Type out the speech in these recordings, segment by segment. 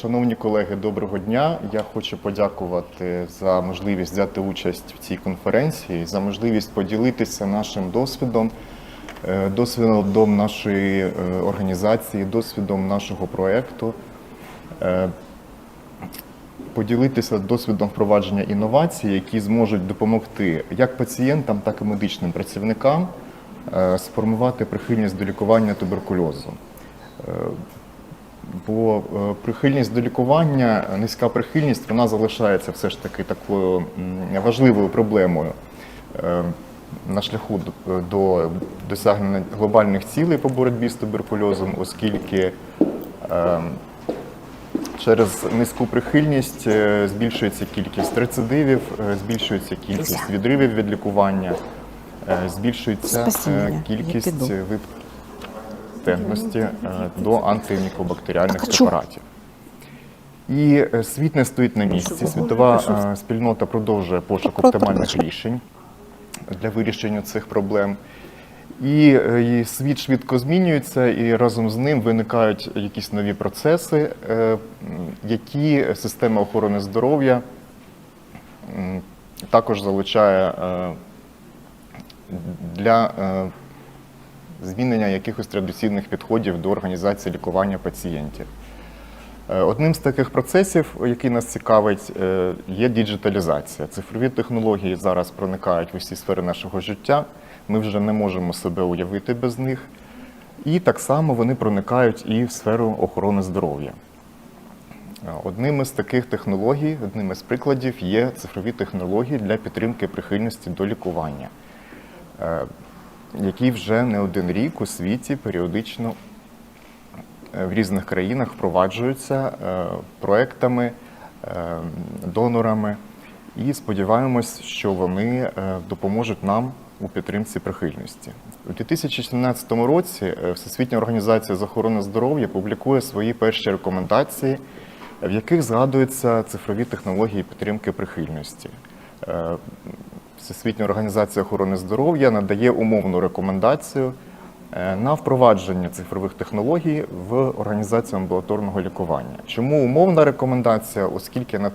Шановні колеги, доброго дня. Я хочу подякувати за можливість взяти участь в цій конференції, за можливість поділитися нашим досвідом, е, досвідом нашої е, організації, досвідом нашого проєкту, е, поділитися досвідом впровадження інновацій, які зможуть допомогти як пацієнтам, так і медичним працівникам сформувати прихильність до лікування туберкульозу. Бо е, прихильність до лікування, низька прихильність, вона залишається все ж таки такою важливою проблемою е, на шляху до- до досягнення глобальних цілей по боротьбі з туберкульозом, оскільки е, через низьку прихильність збільшується кількість рецидивів, збільшується кількість відривів від лікування, збільшується кількість піду. Випадності е, до антимікобактеріальних препаратів. І е, світ не стоїть на місці. Світова е, спільнота продовжує пошук оптимальних рішень для вирішення цих проблем. І, світ швидко змінюється, і разом з ним виникають якісь нові процеси, які система охорони здоров'я також залучає для змінення якихось традиційних підходів до організації лікування пацієнтів. Е, Одним з таких процесів, який нас цікавить, е, є діджиталізація. Цифрові технології зараз проникають в усі сфери нашого життя. Ми вже не можемо себе уявити без них. І так само вони проникають і в сферу охорони здоров'я. Е, Одним із таких технологій, одним із прикладів є цифрові технології для підтримки прихильності до лікування, які вже не один рік у світі періодично е, в різних країнах впроваджуються е, проектами, е, донорами, і сподіваємось, що вони допоможуть нам у підтримці прихильності. У 2017 році Всесвітня організація з охорони здоров'я публікує свої перші рекомендації, в яких згадуються цифрові технології підтримки прихильності. Всесвітня організація охорони здоров'я надає умовну рекомендацію е, на впровадження цифрових технологій в організацію амбулаторного лікування. Чому умовна рекомендація? Оскільки на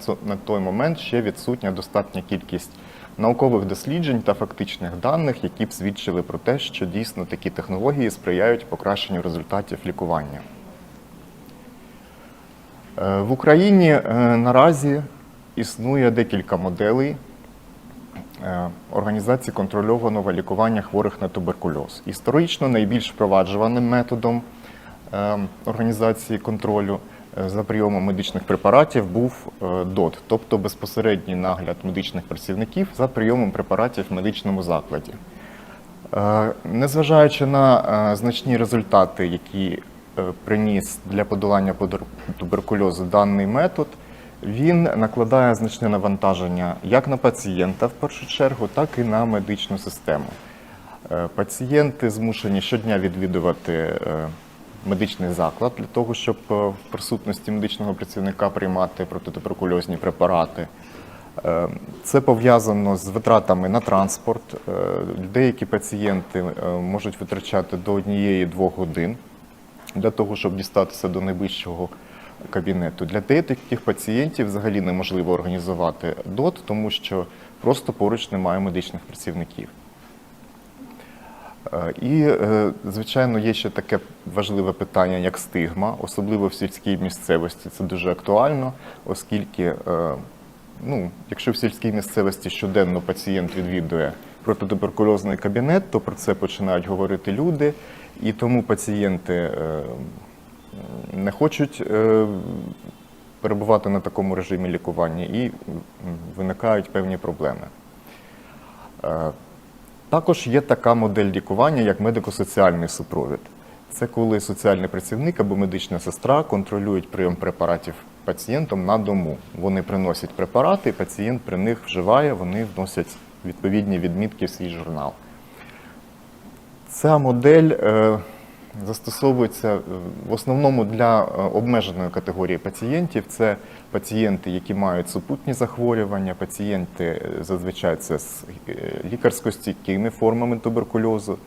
той момент ще відсутня достатня кількість наукових досліджень та фактичних даних, які б свідчили про те, що дійсно такі технології сприяють покращенню результатів лікування. Е, В Україні е, наразі існує декілька моделей організації контрольованого лікування хворих на туберкульоз. Історично найбільш впроваджуваним методом е, організації контролю е, за прийомом медичних препаратів був е, ДОТ, тобто безпосередній нагляд медичних працівників за прийомом препаратів в медичному закладі. Е, Незважаючи на е, значні результати, які е, приніс для подолання туберкульозу даний метод, він накладає значне навантаження як на пацієнта в першу чергу, так і на медичну систему. Е, Пацієнти змушені щодня відвідувати е, медичний заклад для того, щоб е, в присутності медичного працівника приймати протитуберкульозні препарати. Це пов'язано з витратами на транспорт. Деякі пацієнти можуть витрачати до однієї-двох годин для того, щоб дістатися до найближчого кабінету. Для деяких пацієнтів взагалі неможливо організувати ДОТ, тому що просто поруч немає медичних працівників. Е, І, е, звичайно, є ще таке важливе питання, як стигма, особливо в сільській місцевості. Це дуже актуально, оскільки, е, ну, якщо в сільській місцевості щоденно пацієнт відвідує протитуберкульозний кабінет, то про це починають говорити люди, і тому пацієнти не хочуть е, перебувати на такому режимі лікування і виникають певні проблеми. Е, також є така модель лікування, як медико-соціальний супровід. Це коли соціальний працівник або медична сестра контролюють прийом препаратів пацієнтом на дому. Вони приносять препарати, пацієнт при них вживає, вони вносять відповідні відмітки в свій журнал. Ця модель е, застосовується е, в основному для е, обмеженої категорії пацієнтів. Це пацієнти, які мають супутні захворювання, пацієнти е, зазвичай це з е, лікарсько-стійкими формами туберкульозу,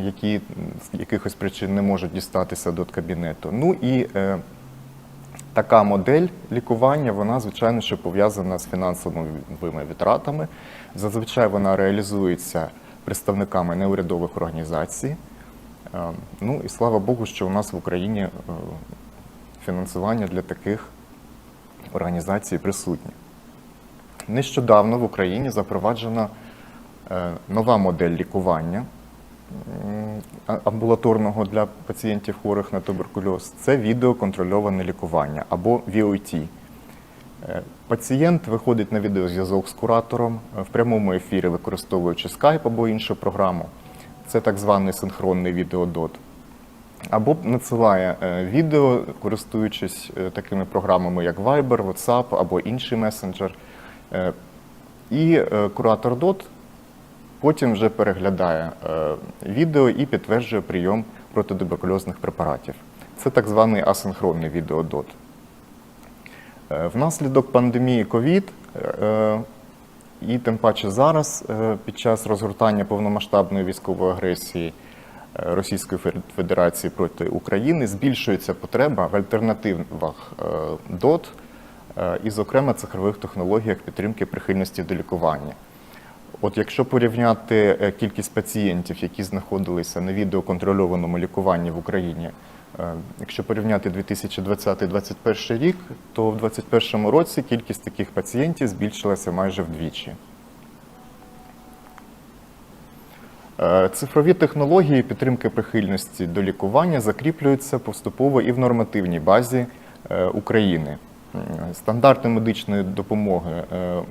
які з якихось причин не можуть дістатися до кабінету. Ну і е, Така модель лікування, вона, звичайно, що пов'язана з фінансовими витратами. Зазвичай вона реалізується представниками неурядових організацій. Е, Ну і слава Богу, що у нас в Україні е, фінансування для таких організацій присутнє. Нещодавно в Україні запроваджена е, нова модель лікування амбулаторного для пацієнтів хворих на туберкульоз. Це відеоконтрольоване лікування або VOT. Пацієнт виходить на відеозв'язок з куратором в прямому ефірі, використовуючи Skype або іншу програму. Це так званий синхронний відеодот. Або надсилає е, відео, користуючись е, такими програмами, як Viber, WhatsApp або інший месенджер. Е, І куратор DOT потім вже переглядає відео і підтверджує прийом протитуберкульозних препаратів. Це так званий асинхронний відеодот. Внаслідок пандемії COVID і тим паче зараз, е, під час розгортання повномасштабної військової агресії е, Російської Федерації проти України, збільшується потреба в альтернативах е, ДОТ і, зокрема, цифрових технологіях підтримки прихильності до лікування. От якщо порівняти кількість пацієнтів, які знаходилися на відеоконтрольованому лікуванні в Україні, якщо порівняти 2020-2021 рік, то в 2021 році кількість таких пацієнтів збільшилася майже вдвічі. Е, Цифрові технології підтримки прихильності до лікування закріплюються поступово і в нормативній базі е, України. Стандарти медичної допомоги е,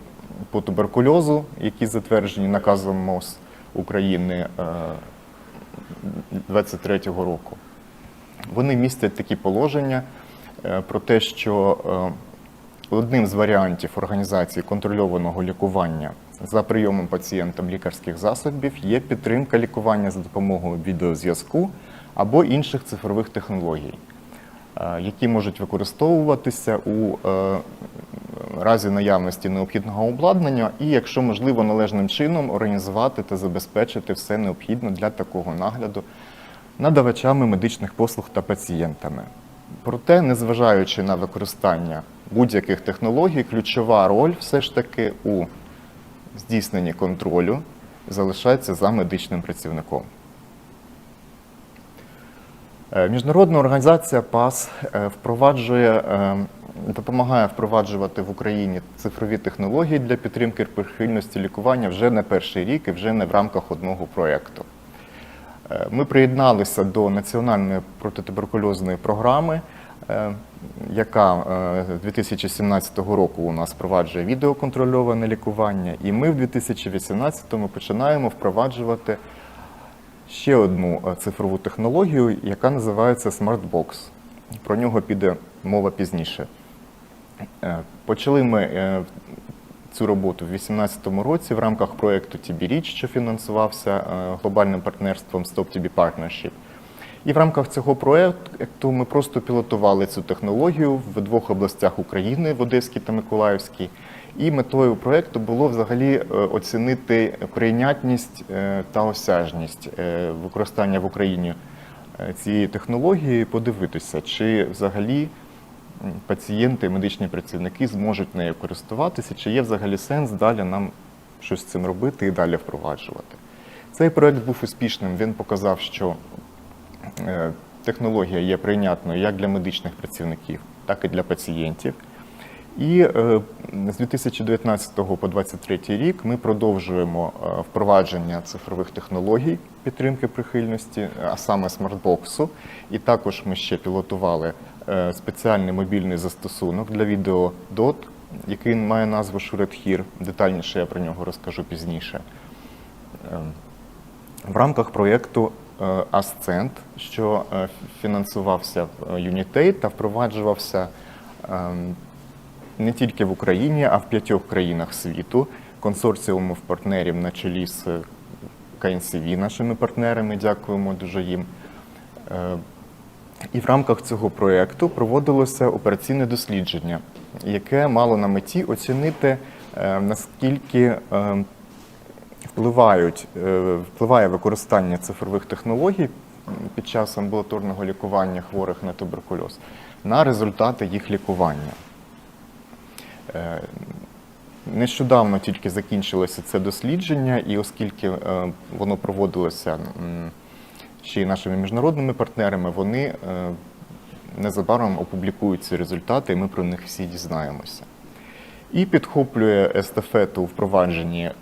по туберкульозу, які затверджені наказом МОЗ України 2023 року, вони містять такі положення е, про те, що е, одним з варіантів організації контрольованого лікування за прийомом пацієнтам лікарських засобів є підтримка лікування за допомогою відеозв'язку або інших цифрових технологій, е, які можуть використовуватися у разі наявності необхідного обладнання, і, якщо можливо, належним чином організувати та забезпечити все необхідне для такого нагляду надавачами медичних послуг та пацієнтами. Проте, незважаючи на використання будь-яких технологій, ключова роль все ж таки у здійсненні контролю залишається за медичним працівником. Е, Міжнародна організація ПАС е, впроваджує, е, допомагає впроваджувати в Україні цифрові технології для підтримки прихильності лікування вже не перший рік і вже не в рамках одного проєкту. Е, Ми приєдналися до національної протитуберкульозної програми, е, яка е, з 2017 року у нас впроваджує відеоконтрольоване лікування, і ми в 2018-му починаємо впроваджувати ще одну цифрову технологію, яка називається SmartBox. Про нього піде мова пізніше. Почали ми цю роботу в 2018 році в рамках проєкту Reach, що фінансувався е, глобальним партнерством Stop TB Partnership. І в рамках цього проєкту ми просто пілотували цю технологію в двох областях України в Одеській та Миколаївській. І метою проєкту було взагалі е, оцінити прийнятність е, та осяжність використання в Україні цієї технології, подивитися, чи взагалі пацієнти, медичні працівники зможуть нею користуватися, чи є взагалі сенс далі нам щось з цим робити і далі впроваджувати. Цей проект був успішним. Він показав, що е, технологія є прийнятною як для медичних працівників, так і для пацієнтів. І е, з 2019 по 2023 рік ми продовжуємо е, впровадження цифрових технологій підтримки прихильності, а саме смартбоксу. І також ми ще пілотували спеціальний мобільний застосунок для відео DOT, який має назву ShuredHear. Детальніше я про нього розкажу пізніше. Е, В рамках проєкту е, Ascent, що е, фінансувався в Unitate та впроваджувався не тільки в Україні, а в п'ятьох країнах світу. Консорціумів партнерів на чолі з КНСВ, нашими партнерами, дякуємо дуже їм. І в рамках цього проєкту проводилося операційне дослідження, яке мало на меті оцінити, е, наскільки е, впливають, е, впливає використання цифрових технологій під час амбулаторного лікування хворих на туберкульоз на результати їх лікування. Нещодавно тільки закінчилося це дослідження, і оскільки воно проводилося й нашими міжнародними партнерами, вони е, незабаром опублікують ці результати, і ми про них всі дізнаємося. І підхоплює естафету впровадженні е,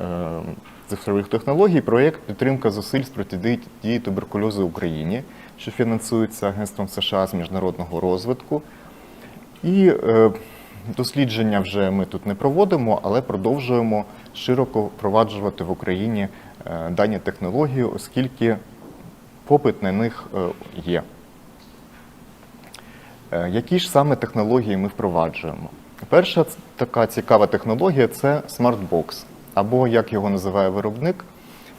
цифрових технологій проєкт підтримка зусиль з протидії туберкульозу в Україні, що фінансується Агентством США з міжнародного розвитку. І е, дослідження вже ми тут не проводимо, але продовжуємо широко впроваджувати в Україні дані технології, оскільки попит на них е, є. Е, Які ж саме технології ми впроваджуємо? Перша така цікава технологія це SmartBox, або, як його називає виробник,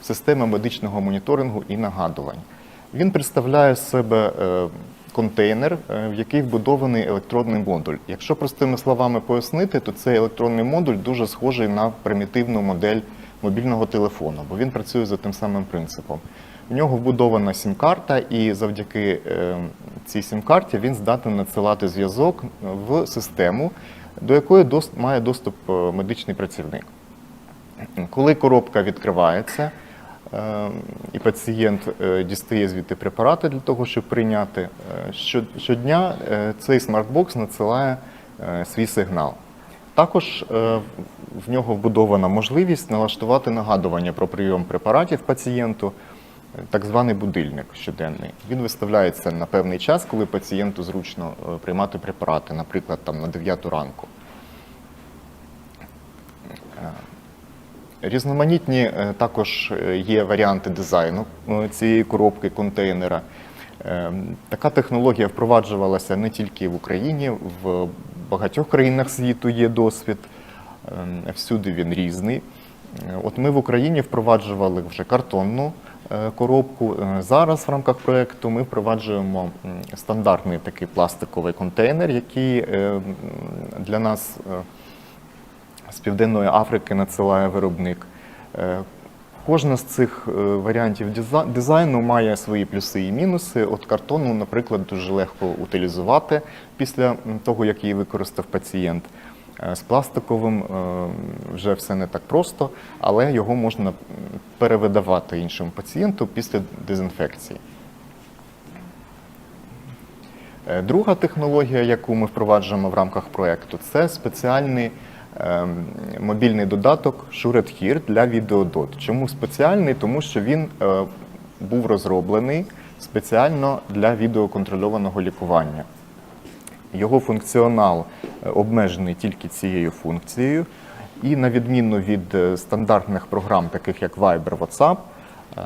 система медичного моніторингу і нагадувань. Він представляє себе е, контейнер, в який вбудований електронний модуль. Якщо простими словами пояснити, то цей електронний модуль дуже схожий на примітивну модель мобільного телефону, бо він працює за тим самим принципом. В нього вбудована сім-карта, і завдяки е, цій сім-карті він здатний надсилати зв'язок в систему, до якої має доступ е, медичний працівник. Коли коробка відкривається, е, і пацієнт дістає звідти препарати для того, щоб прийняти, щодня цей смартбокс надсилає свій сигнал. Також в нього вбудована можливість налаштувати нагадування про прийом препаратів пацієнту, так званий будильник щоденний. Він виставляється на певний час, коли пацієнту зручно е, приймати препарати, наприклад, там на 9 ранку. Різноманітні е, також е, є варіанти дизайну е, цієї коробки контейнера. Е, Така технологія впроваджувалася не тільки в Україні, в багатьох країнах світу є досвід. Е, Всюди він різний. Е, От ми в Україні впроваджували вже картонну е, коробку. Е, Зараз в рамках проєкту ми впроваджуємо стандартний такий пластиковий контейнер, який е, для нас е, з Південної Африки надсилає виробник. Е, Кожна з цих е, варіантів дизайну має свої плюси і мінуси. От картону, наприклад, дуже легко утилізувати після того, як її використав пацієнт. Е, З пластиковим е, вже все не так просто, але його можна перевидавати іншому пацієнту після дезінфекції. Е, Друга технологія, яку ми впроваджуємо в рамках проєкту, це спеціальний ем, мобільний додаток Shured Here для відеодот. Чому спеціальний? Тому що він був розроблений спеціально для відеоконтрольованого лікування. Його функціонал е, обмежений тільки цією функцією, і на відміну від е, стандартних програм, таких як Viber, WhatsApp, е,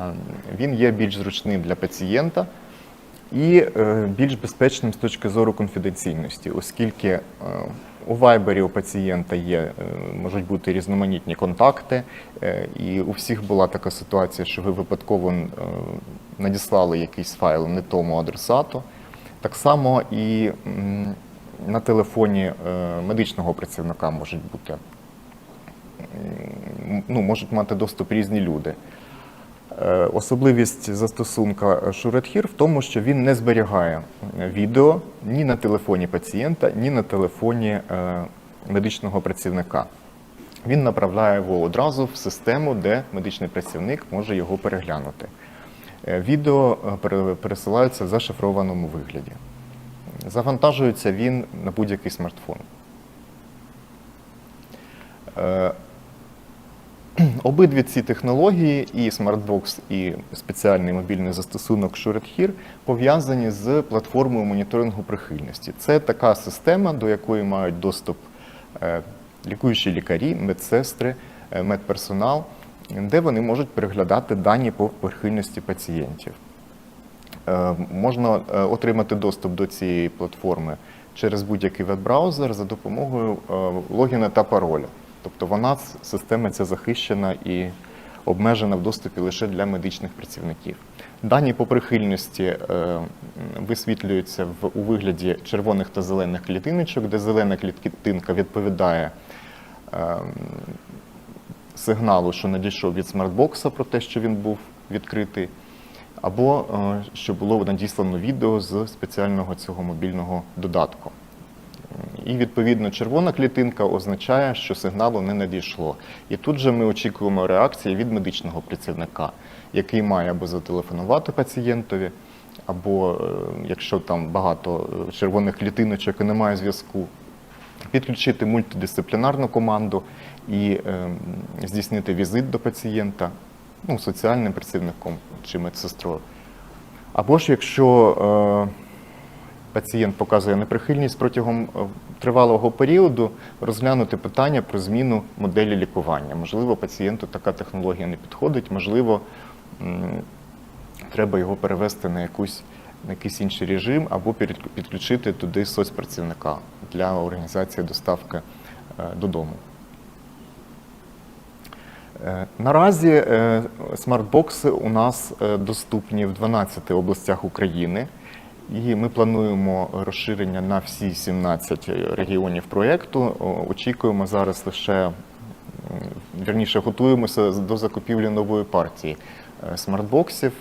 він є більш зручним для пацієнта і більш безпечним з точки зору конфіденційності, оскільки у Viber у пацієнта є, можуть бути різноманітні контакти, і у всіх була така ситуація, що ви випадково надіслали якийсь файл не тому адресату. Так само і на телефоні е, медичного працівника можуть бути ну, можуть мати доступ різні люди. Е, Особливість застосунка SureAdhere в тому, що він не зберігає відео ні на телефоні пацієнта, ні на телефоні е, медичного працівника. Він направляє його одразу в систему, де медичний працівник може його переглянути. Е, Відео е, пересилаються в зашифрованому вигляді. Завантажується він на будь-який смартфон. Е, Обидві ці технології, і SmartBox, і спеціальний мобільний застосунок SureAdhere, пов'язані з платформою моніторингу прихильності. Це така система, до якої мають доступ лікуючі лікарі, медсестри, медперсонал, де вони можуть переглядати дані по прихильності пацієнтів. Е, Можна е, отримати доступ до цієї платформи через будь-який веб-браузер за допомогою е, логіна та пароля. Тобто вона система ця захищена і обмежена в доступі лише для медичних працівників. Дані по прихильності висвітлюються у вигляді червоних та зелених клітиночок, де зелена клітинка відповідає е, сигналу, що надійшов від смартбокса про те, що він був відкритий. або е, що було надіслано відео з спеціального цього мобільного додатку. І відповідно червона клітинка означає, що сигналу не надійшло. І тут же ми очікуємо реакції від медичного працівника, який має або зателефонувати пацієнтові, або е, якщо там багато е, червоних клітиночок і немає зв'язку, підключити мультидисциплінарну команду і е, здійснити візит до пацієнта ну, соціальним працівником чи медсестрою. Або ж якщо е, пацієнт показує неприхильність протягом е, тривалого періоду, розглянути питання про зміну моделі лікування. Можливо, пацієнту така технологія не підходить, можливо, треба його перевести на якусь на якийсь інший режим або підключити туди соцпрацівника для організації доставки е, додому. Е, Наразі е, смартбокси у нас доступні в 12 областях України, і ми плануємо розширення на всі 17 регіонів проєкту. Очікуємо зараз лише, вірніше, готуємося до закупівлі нової партії смартбоксів.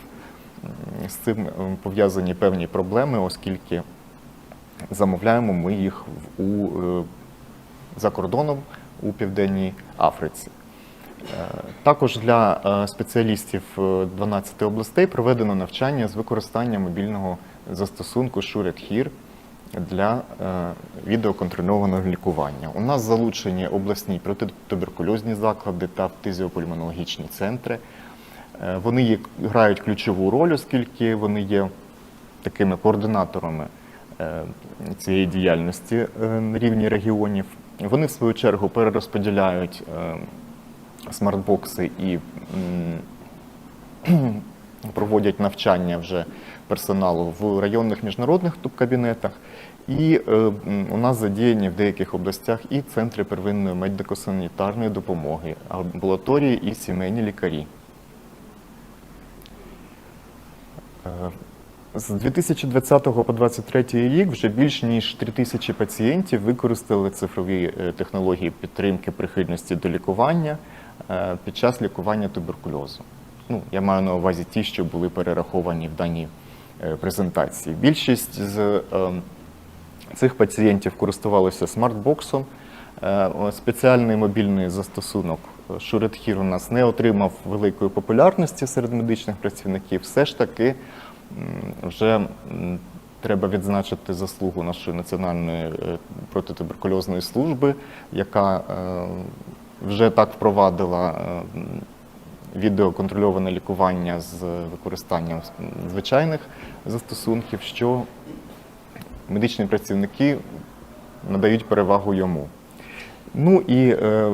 З цим е, пов'язані певні проблеми, оскільки замовляємо ми їх у, е, за кордоном у Південній Африці. Е, Також для спеціалістів е, 12 областей проведено навчання з використанням мобільного застосунку Shuret Here для відеоконтрольованого лікування. У нас залучені обласні протитуберкульозні заклади та фтизіопульмонологічні центри. Е, Вони є- грають ключову роль, оскільки вони є такими координаторами е, цієї діяльності е, на рівні регіонів. Вони, в свою чергу, перерозподіляють смартбокси і проводять навчання вже персоналу в районних міжнародних тубкабінетах. І у нас задіяні в деяких областях і центри первинної медико-санітарної допомоги, амбулаторії і сімейні лікарі. Е, З 2020 по 2023 рік вже більш ніж 3 тисячі пацієнтів використали цифрові е, технології підтримки прихильності до лікування е, під час лікування туберкульозу. Ну, я маю на увазі ті, що були перераховані в даній е, презентації. Більшість з е, цих пацієнтів користувалися смартбоксом. Е, Спеціальний мобільний застосунок Шуретхір у нас не отримав великої популярності серед медичних працівників. Все ж таки вже треба відзначити заслугу нашої національної е, протитуберкульозної служби, яка е, вже так впровадила відеоконтрольоване лікування з використанням звичайних застосунків, що медичні працівники надають перевагу йому. Ну і е,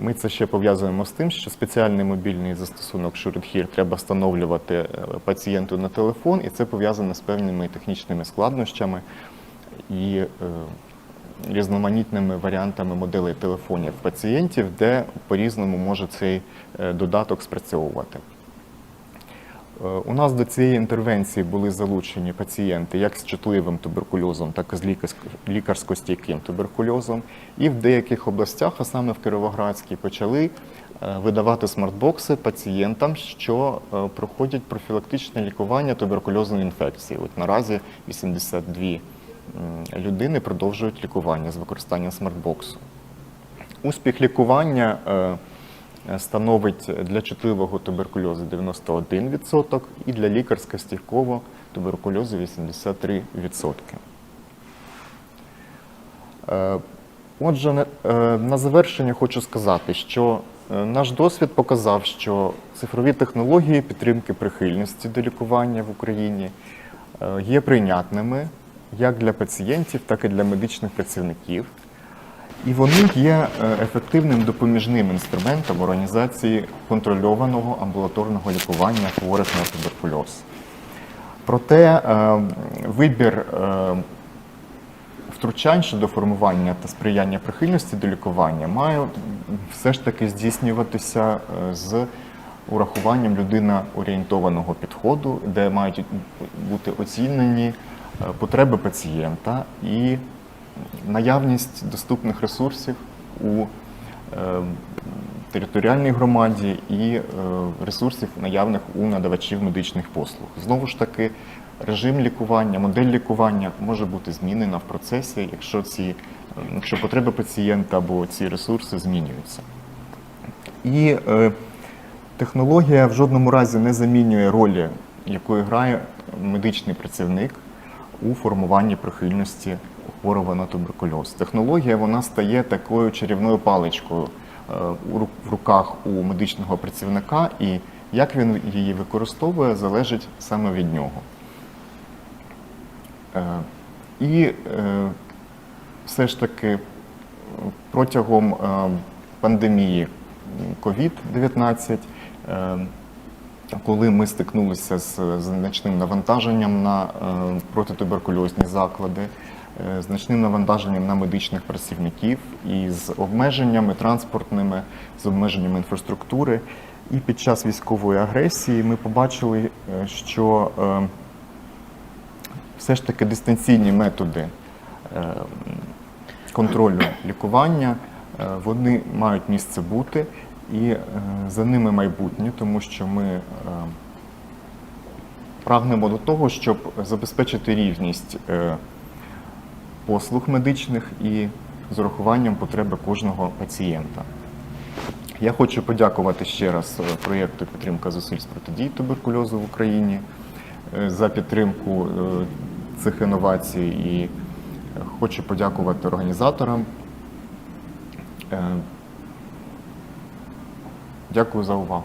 ми це ще пов'язуємо з тим, що спеціальний мобільний застосунок SureHear треба встановлювати е, пацієнту на телефон, і це пов'язано з певними технічними складнощами і е, різноманітними варіантами моделей телефонів пацієнтів, де по-різному може цей е, додаток спрацьовувати. Е, У нас до цієї інтервенції були залучені пацієнти як з чутливим туберкульозом, так і з лікарсько- лікарсько-стійким туберкульозом. І в деяких областях, а саме в Кіровоградській, почали е, видавати смартбокси пацієнтам, що е, проходять профілактичне лікування туберкульозної інфекції. От наразі 82 людини продовжують лікування з використанням смартбоксу. Успіх лікування становить для чутливого туберкульозу 91% і для лікарсько-стійкового туберкульозу 83%. Е, Отже, на- е, завершення хочу сказати, що е, наш досвід показав, що цифрові технології підтримки прихильності до лікування в Україні е, є прийнятними як для пацієнтів, так і для медичних працівників. І вони є е, ефективним допоміжним інструментом організації контрольованого амбулаторного лікування хворих на туберкульоз. Проте е, вибір е, втручань щодо формування та сприяння прихильності до лікування має все ж таки здійснюватися з урахуванням людино-орієнтованого підходу, де мають бути оцінені потреби пацієнта і наявність доступних ресурсів у е, територіальній громаді і е, ресурсів наявних у надавачів медичних послуг. Знову ж таки, режим лікування, модель лікування може бути змінена в процесі, якщо ці якщо потреби пацієнта або ці ресурси змінюються. І е, технологія в жодному разі не замінює ролі, якою грає медичний працівник у формуванні прихильності хворого на туберкульоз. Технологія вона стає такою чарівною паличкою е, в руках у медичного працівника, і як він її використовує, залежить саме від нього. Е, І е, все ж таки протягом пандемії COVID-19, е, коли ми стикнулися з значним навантаженням на протитуберкульозні заклади, значним навантаженням на медичних працівників і з обмеженнями транспортними, з обмеженнями інфраструктури. І під час військової агресії ми побачили, е, що е, все ж таки дистанційні методи е, контролю лікування, е, вони мають місце бути, і е, за ними майбутнє, тому що ми е, прагнемо до того, щоб забезпечити рівність е, послуг медичних і з урахуванням потреби кожного пацієнта. Я хочу подякувати ще раз е, проєкту підтримка зусиль з протидії туберкульозу в Україні е, за підтримку е, цих інновацій і хочу подякувати організаторам. Дякую за увагу.